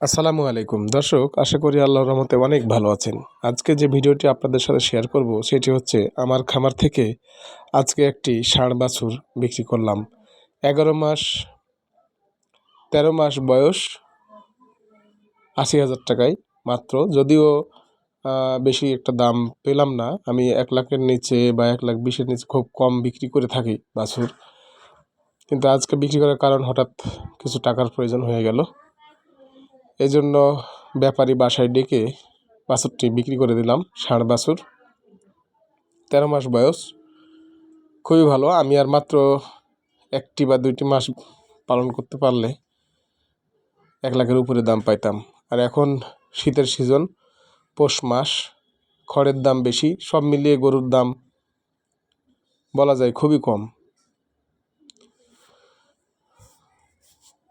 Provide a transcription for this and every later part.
আসসালামু আলাইকুম। দর্শক, আশা করি আল্লাহর রহমতে অনেক ভালো আছেন। আজকে যে ভিডিওটি আপনাদের সাথে শেয়ার করব, সেটি হচ্ছে আমার খামার থেকে আজকে একটি ষাঁড় বাছুর বিক্রি করলাম। এগারো মাস, তেরো মাস বয়স, আশি হাজার টাকায় মাত্র। যদিও বেশি একটা দাম পেলাম না। আমি এক লাখের নিচে বা এক লাখ বিশের নিচে খুব কম বিক্রি করে থাকি বাছুর। কিন্তু আজকে বিক্রি করার কারণ হঠাৎ কিছু টাকার প্রয়োজন হয়ে গেল। এই জন্য ব্যাপারী বাসায় ডেকে বাছুরটি বিক্রি করে দিলাম, ষাঁড় বাছুর। তেরো মাস বয়স, খুবই ভালো। আমি আর মাত্র একটি বা দুইটি মাস পালন করতে পারলে এক লাখের উপরে দাম পাইতাম। আর এখন শীতের সিজন, পৌষ মাস, খড়ের দাম বেশি, সব মিলিয়ে গরুর দাম বলা যায় খুবই কম।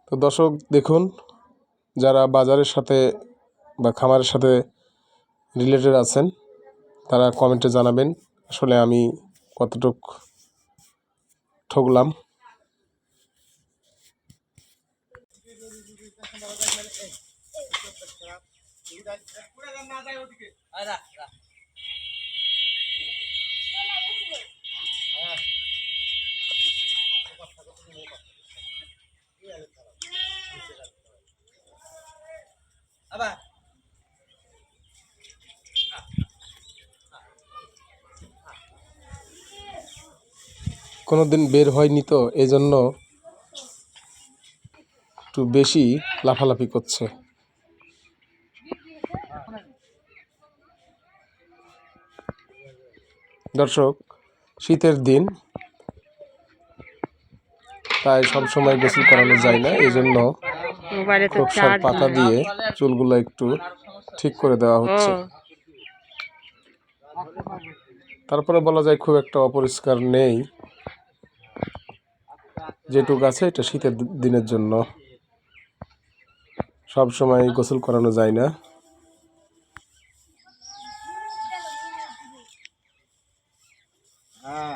তো দর্শক, দেখুন যারা বাজারের সাথে বা খামারের সাথে রিলেটেড আছেন, তারা কমেন্টে জানাবেন। আসলে আমি কতটুক ঠকলাম। আবার। কোনো দিন বের হয়নি তো এই জন্য একটু বেশি লাফালাফি করছে। দর্শক, শীতের দিন, তাই সবসময় গোসল করানো যায় না এই জন্য খোপসার পাতা দিয়ে চুলগুলো একটু ঠিক করে দেওয়া হচ্ছে। তারপরে বলা যায় খুব একটা অপরিষ্কার নেই। যেটুক আছে এটা শীতের দিনের জন্য। সব সময় গোসল করানো যায় না হ্যাঁ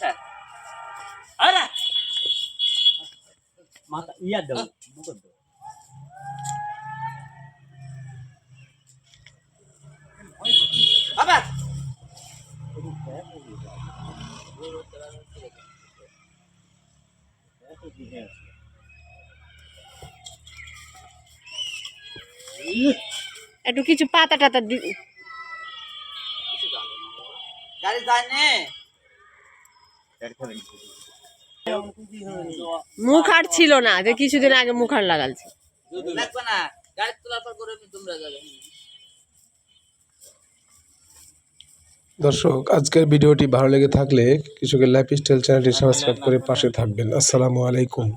হ্যাঁ। আরে মাথা ইয়া দাও মুকুট দাও আবার একটু কিছু পাতা টাতা দি গাড়ি যায় নে মুখ আর ছিল না যে কিছুদিন আগে মুখ আর লাগালছে। দর্শক আজকের ভিডিওটি ভালো লেগে থাকলে কৃষকের লাইফ স্টাইল চ্যানেলটি সাবস্ক্রাইব করে পাশে থাকবেন। আসসালামু আলাইকুম।